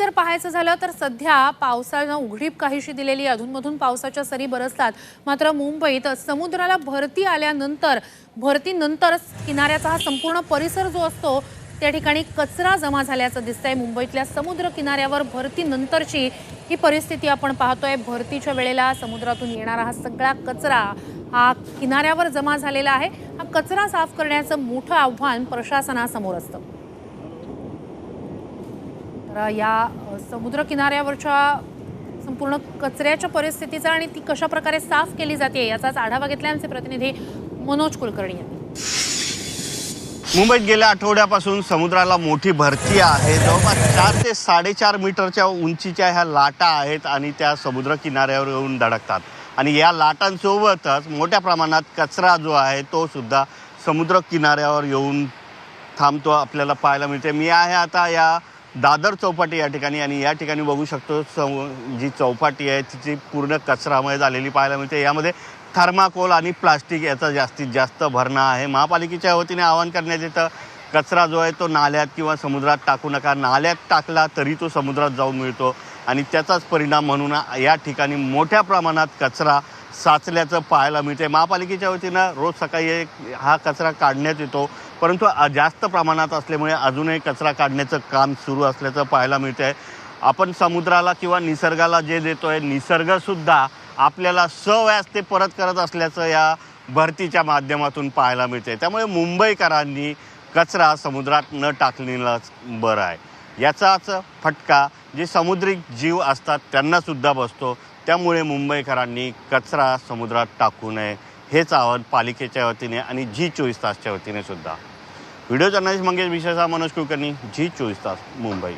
जर पाहायचं झालं तर सध्या पावसानं उघडीप काहीशी दिलेली आहे. अधूनमधून पावसाच्या सरी बरसतात. मात्र मुंबईत समुद्राला भरती आल्यानंतर भरतीनंतरच किनाऱ्याचा हा संपूर्ण परिसर जो असतो त्या ठिकाणी कचरा जमा झाल्याचं दिसतंय. मुंबईतल्या समुद्र किनाऱ्यावर भरतीनंतरची ही परिस्थिती आपण पाहतोय. भरतीच्या वेळेला समुद्रातून येणारा हा सगळा कचरा हा किनाऱ्यावर जमा झालेला आहे. हा कचरा साफ करण्याचं मोठं आव्हान प्रशासनासमोर असतं. तर या समुद्रकिनाऱ्यावरच्या समुद्र किनाऱ्यावरच्या संपूर्ण कचऱ्याच्या परिस्थितीचा आणि ती कशा प्रकारे साफ केली जाते याचाच आढावा घेतला आमचे प्रतिनिधी मनोज कुलकर्णी यांनी. मुंबईत गेल्या आठवड्यापासून समुद्राला मोठी भरती आहे. जवळपास चार ते साडेचार मीटरच्या उंचीच्या ह्या लाटा आहेत आणि त्या समुद्र किनाऱ्यावर येऊन धडकतात. आणि या लाटांसोबतच मोठ्या प्रमाणात कचरा जो आहे तो सुद्धा समुद्र किनाऱ्यावर येऊन थांबतो आपल्याला पाहायला मिळते. मी आहे आता या दादर चौपाटी या ठिकाणी आणि या ठिकाणी बघू शकतो सम जी चौपाटी आहे तिची पूर्ण कचरामय झालेली पाहायला मिळते. यामध्ये थर्माकोल आणि प्लास्टिक याचा जास्तीत जास्त भरणा आहे. महापालिकेच्या वतीने आवाहन करण्यात येतं कचरा जो आहे तो नाल्यात किंवा समुद्रात टाकू नका. नाल्यात टाकला तरी तो समुद्रात जाऊन मिळतो. आणि त्याचाच परिणाम म्हणून या ठिकाणी मोठ्या प्रमाणात कचरा साचल्याचं पाहायला मिळते महापालिकेच्या वतीनं रोज सकाळी एक हा कचरा काढण्यात येतो. परंतु जास्त प्रमाणात असल्यामुळे अजूनही कचरा काढण्याचं काम सुरू असल्याचं पाहायला मिळतं आहे आपण समुद्राला किंवा निसर्गाला जे देतोय निसर्गसुद्धा आपल्याला सव्यास ते परत करत असल्याचं या भरतीच्या माध्यमातून पाहायला मिळते त्यामुळे मुंबईकरांनी कचरा समुद्रात न टाकलेलाच बरं आहे. याचाच फटका जे समुद्री जीव असतात त्यांनासुद्धा बसतो. त्यामुळे मुंबईकरांनी कचरा समुद्रात टाकू नये हेच आवाहन पालिकेच्या वतीने आणि जी चोवीस तासच्या वतीने सुद्धा. व्हिडिओ जर्नलिस्ट मंगेश विशेषा मनोज कुलकर्णी जी चोवीस तास मुंबई.